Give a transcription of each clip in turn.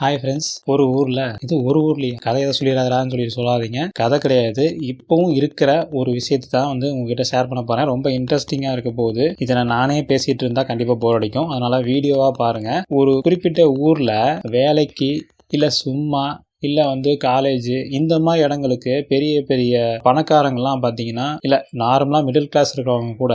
Hi friends ஒரு ஊரில் இது ஒரு ஊர்லேயே. கதை எதை சொல்லிடாதான்னு சொல்லி சொல்லாதீங்க. கதை கிடையாது. இப்போவும் இருக்கிற ஒரு விஷயத்தை தான் வந்து உங்ககிட்ட ஷேர் பண்ண போகிறேன் ரொம்ப இன்ட்ரெஸ்டிங்காக இருக்க போகுது. இதை நான் நானே பேசிகிட்டு இருந்தால் கண்டிப்பாக போர் அடிக்கும். அதனால் வீடியோவாக பாருங்கள் ஒரு குறிப்பிட்ட ஊரில் வேலைக்கு இல்லை சும்மா இல்லை வந்து காலேஜ் இந்த மாதிரி இடங்களுக்கு பெரிய பெரிய பணக்காரங்கள்லாம் பார்த்தீங்கன்னா இல்லை நார்மலாக மிடில் கிளாஸ் இருக்கிறவங்க கூட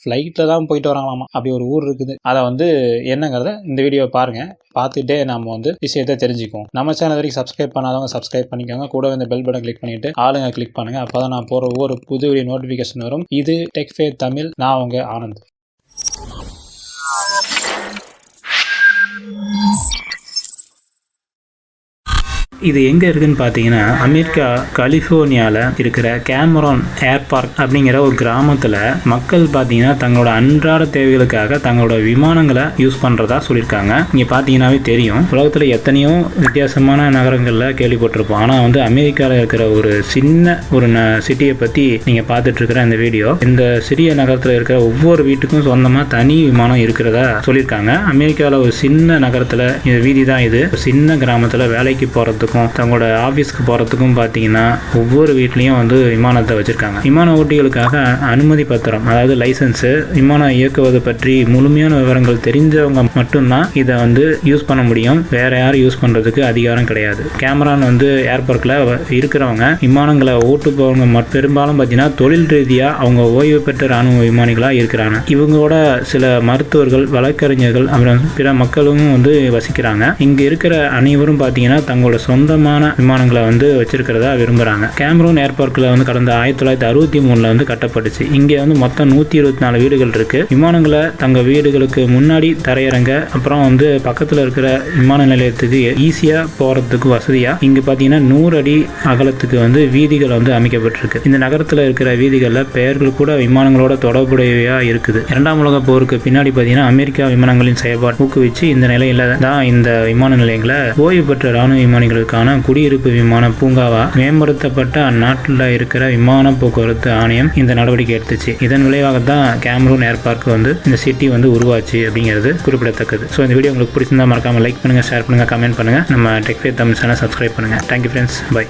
ஃப்ளைட்டில் தான் போயிட்டு வராங்களாமா? அப்படி ஒரு ஊர் இருக்குது. அதை வந்து என்னங்கிறத இந்த வீடியோவை பாருங்கள் பார்த்துட்டே நம்ம வந்து விஷயத்தை தெரிஞ்சுக்குவோம். நம்ம சேனல் வரைக்கும் சப்ஸ்கிரைப் பண்ணாதவங்க சப்ஸ்கிரைப் பண்ணிக்கோங்க. கூட இந்த பெல் பட்டன் கிளிக் பண்ணிட்டு ஆளுங்க கிளிக் பண்ணுங்கள் அப்போ தான் நான் போகிற ஒவ்வொரு புது வீடியோ நோட்டிஃபிகேஷன் வரும். இது டெக்ஃபே தமிழ் நான் உங்கள் ஆனந்த். இது எங்கே இருக்குன்னு பார்த்தீங்கன்னா அமெரிக்கா கலிஃபோர்னியாவில் இருக்கிற கேமரான் ஏர் பார்க் அப்படிங்கிற ஒரு கிராமத்தில் மக்கள் பார்த்தீங்கன்னா தங்களோட அன்றாட தேவைகளுக்காக தங்களோட விமானங்களை யூஸ் பண்ணுறதா சொல்லியிருக்காங்க. இங்கே பார்த்தீங்கன்னாவே தெரியும். உலகத்தில் எத்தனையோ வித்தியாசமான நகரங்களில் கேள்விப்பட்டிருப்போம். ஆனால் வந்து அமெரிக்காவில் இருக்கிற ஒரு சின்ன ஒரு சிட்டியை பற்றி நீங்கள் பார்த்துட்டு இருக்கிற இந்த வீடியோ இந்த சிறிய நகரத்தில் இருக்கிற ஒவ்வொரு வீட்டுக்கும் சொந்தமாக தனி விமானம் இருக்கிறதா சொல்லியிருக்காங்க. அமெரிக்காவில் ஒரு சின்ன நகரத்தில் வீதி தான் இது. சின்ன கிராமத்தில் வேலைக்கு போகிறதுக்கும் தங்களோட ஆஃபீஸ்க்கு போகிறதுக்கும் பார்த்தீங்கன்னா ஒவ்வொரு வீட்லேயும் வந்து விமானத்தை வச்சுருக்காங்க. விமான ஓட்டிகளுக்காக அனுமதி பத்திரம் அதாவது லைசன்ஸு விமானம் இயக்குவது பற்றி முழுமையான விவரங்கள் தெரிஞ்சவங்க மட்டும்தான் இதை வந்து யூஸ் பண்ண முடியும். வேற யாரும் யூஸ் பண்ணுறதுக்கு அதிகாரம் கிடையாது. கேமரான் வந்து ஏர்போர்ட்டில் இருக்கிறவங்க விமானங்களை ஓட்டு போகிறவங்க பெரும்பாலும் பார்த்தீங்கன்னா தொழில் ரீதியாக அவங்க ஓய்வு பெற்ற ராணுவ விமானிகளாக இருக்கிறாங்க. இவங்களோட சில மருத்துவர்கள் வழக்கறிஞர்கள் அப்புறம் பிற மக்களும் வந்து வசிக்கிறாங்க. இங்கே இருக்கிற அனைவரும் பார்த்தீங்கன்னா தங்களோட சொந்தமான விமானங்களை வந்து வச்சிருக்கிறதா விரும்புகிறாங்க கேமரூன் ஏர்போர்ட்டில் வந்து கடந்த ஆயிரத்தி தொள்ளாயிரத்தி அறுபத்தி மூணில் வந்து கட்டப்பட்டுச்சு. இங்கே வந்து மொத்தம் நூற்றி இருபத்தி நாலு வீடுகள் இருக்குது விமானங்களை தங்கள் வீடுகளுக்கு முன்னாடி தரையிறங்க அப்புறம் வந்து பக்கத்தில் இருக்கிற விமான நிலையத்துக்கு ஈஸியாக போகிறதுக்கு வசதியாக இங்கே பார்த்தீங்கன்னா நூறு அடி அகலத்துக்கு வந்து வீதிகள் வந்து அமைக்கப்பட்டிருக்கு. இந்த நகரத்தில் இருக்கிற வீதிகளில் பெயர்கள் கூட விமானங்களோட தொடர்புடையவையாக இருக்குது. இரண்டாம் உலக போருக்கு பின்னாடி பார்த்தீங்கன்னா அமெரிக்கா விமானங்களின் செயல்பாடு ஊக்குவிச்சு இந்த நிலையில தான் இந்த விமான நிலையங்களை ஓய்வு பெற்ற ராணுவ விமானிகளுக்கான குடியிருப்பு விமான பூங்காவா? மேம்படுத்தப்பட்ட அந்நாட்டில் இருக்கிற விமான போக்குவரத்து ஆணையம் இந்த நடவடிக்கை எடுத்துச்சு. இதன் விளைவாக தான் கேமரூன் ஏர்பார்க் வந்து இந்த சிட்டி வந்து உருவாச்சு அப்படிங்கிறது குறிப்பிடத்தக்கது. ஸோ இந்த வீடியோ உங்களுக்கு பிடிச்சிருந்தா மறக்காம லைக் பண்ணுங்க ஷேர் பண்ணுங்க கமெண்ட் பண்ணுங்க. நம்ம டெக்ஃபே தமிழ் சேனல் சப்ஸ்கிரைப் பண்ணுங்க. Thank you friends bye